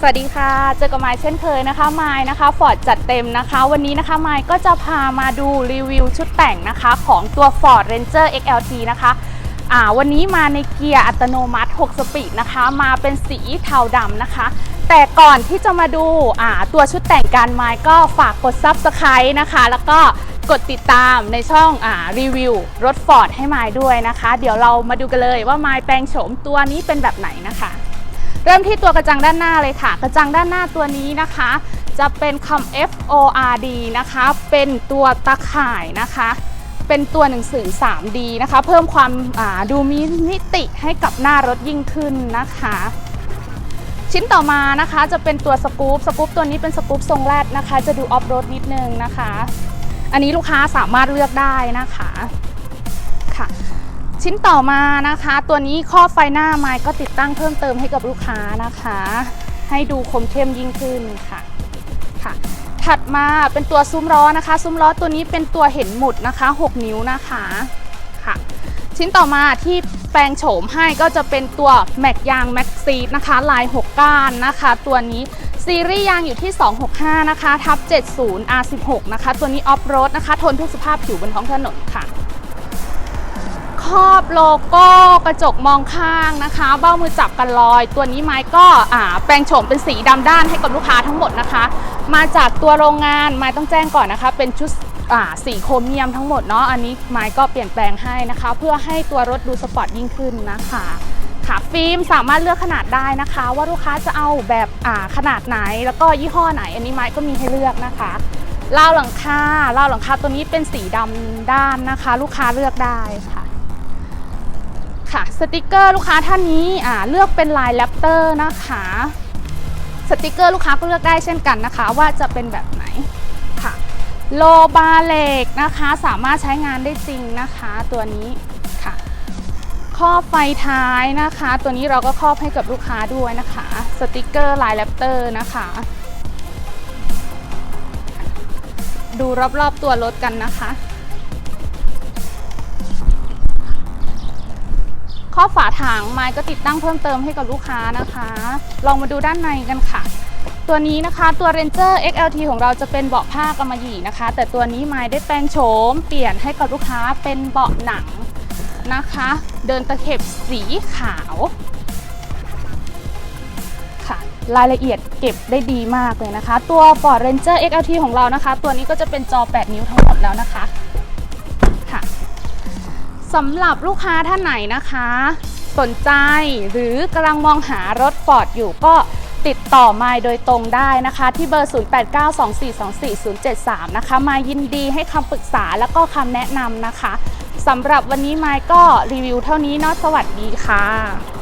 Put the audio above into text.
สวัสดีค่ะ เจอกับไมค์เช่นเคยนะคะ ไมค์นะคะฟอร์ดจัดเต็มนะคะ วันนี้นะคะไมค์ก็จะพามาดูรีวิวชุดแต่งนะคะ ของตัว Ford Ranger XLT นะคะอ่าวันนี้มาในเกียร์อัตโนมัติ 6 สปีดนะคะ มาเป็นสีเทาดำนะคะ แต่ก่อนที่จะมาดูอ่าตัวชุดแต่งการไมค์ก็ฝากกด Subscribe นะคะ แล้วก็กดติดตามในช่องอ่ารีวิวรถ Ford ให้ไมค์ด้วยนะคะ เดี๋ยวเรามาดูกันเลยว่าไมค์แปลงโฉมตัวนี้เป็นแบบไหนนะคะ เริ่มที่ตัวกระจังด้านหน้าเลยค่ะ กระจังด้านหน้าตัวนี้นะคะ จะเป็นคำ F O R D นะคะ เป็นตัวตะข่ายนะคะ เป็นตัวหนังสือ 3D นะคะ เพิ่มความาดูมีมิติให้กับหน้ารถยิ่งขึ้นนะคะ ชิ้นต่อมานะคะจะเป็นตัวสกู๊ปสกู๊ปตัวนี้เป็นสกู๊ปทรงแรดนะคะ จะดูออฟโรดนิดนึงนะคะ อันนี้ลูกค้าสามารถเลือกได้นะคะ ชิ้นต่อมานะคะ ตัวนี้ข้อไฟหน้าไม้ก็ติดตั้งเพิ่มเติมให้กับลูกค้านะคะ ให้ดูคมเข้มยิ่งขึ้นค่ะค่ะ ถัดมาเป็นตัวซุ้มล้อนะคะ ซุ้มล้อตัวนี้เป็นตัวเห็นหมุดนะคะ 6 นิ้วนะคะค่ะ ชิ้นต่อมาที่แปลงโฉมให้ก็จะเป็นตัวแม็กยางแม็กซีดนะคะ ลาย 6 ก้านนะคะ ตัวนี้ซีรีส์ยางอยู่ที่ 265 นะคะทับ70 R16 นะคะ ตัวนี้ออฟโรดนะคะ ทนทุกสภาพผิวบนท้องถนนค่ะ ครอบโลโก้กระจกมองข้างนะคะ เบ้ามือจับกันลอย ตัวนี้ไม้ก็แปลงโฉมเป็นสีดำด้านให้กับลูกค้าทั้งหมดนะคะ มาจากตัวโรงงานไม้ต้องแจ้งก่อนนะคะ เป็นชุดสีโครเมียมทั้งหมดเนาะอันนี้ไม้ก็เปลี่ยนแปลงให้นะคะ เพื่อให้ตัวรถดูสปอร์ตยิ่งขึ้นนะคะค่ะฟิล์มสามารถเลือกขนาดได้นะคะ ว่าลูกค้าจะเอาแบบขนาดไหน แล้วก็ยี่ห้อไหน อันนี้ไม้ก็มีให้เลือกนะคะราวหลังคาราวหลังคาตัวนี้เป็นสีดำด้านนะคะ ลูกค้าเลือกได้ค่ะ ค่ะสติกเกอร์ลูกค้าท่านนี้อ่าเลือกเป็นลายแรปเตอร์นะคะสติกเกอร์ลูกค้าก็เลือกได้เช่นกันนะคะ ว่าจะเป็นแบบไหนค่ะโลบาเล็กนะคะสามารถใช้งานได้จริงนะคะตัวนี้ค่ะครอบไฟท้ายนะคะ ตัวนี้เราก็ครอบให้กับลูกค้าด้วยนะคะสติกเกอร์ลายแรปเตอร์นะคะ ดูรอบๆตัวรถกันนะคะ ข้อฝาถังไม้ก็ติดตั้งเพิ่มเติมให้กับลูกค้านะคะ ลองมาดูด้านในกันค่ะ ตัวนี้นะคะตัว Ranger XLT ของเราจะเป็นเบาะผ้ากำมะหยี่นะคะ แต่ตัวนี้ไม้ได้แปลงโฉมเปลี่ยนให้กับลูกค้าเป็นเบาะหนังนะคะ เดินตะเข็บสีขาวค่ะรายละเอียดเก็บได้ดีมากเลยนะคะ ตัว Ford Ranger XLT ของเรานะคะ ตัวนี้ก็จะเป็นจอ 8 นิ้วทั้งหมดแล้วนะคะ สำหรับลูกค้าท่านไหนนะคะ สนใจหรือกำลังมองหารถฟอร์ดอยู่ก็ติดต่อมาโดยตรงได้นะคะ ที่เบอร์ 0892424073 นะคะ มายินดีให้คำปรึกษาแล้วก็คำแนะนำนะคะสำหรับวันนี้ไมค์ก็รีวิวเท่านี้เนาะสวัสดีค่ะ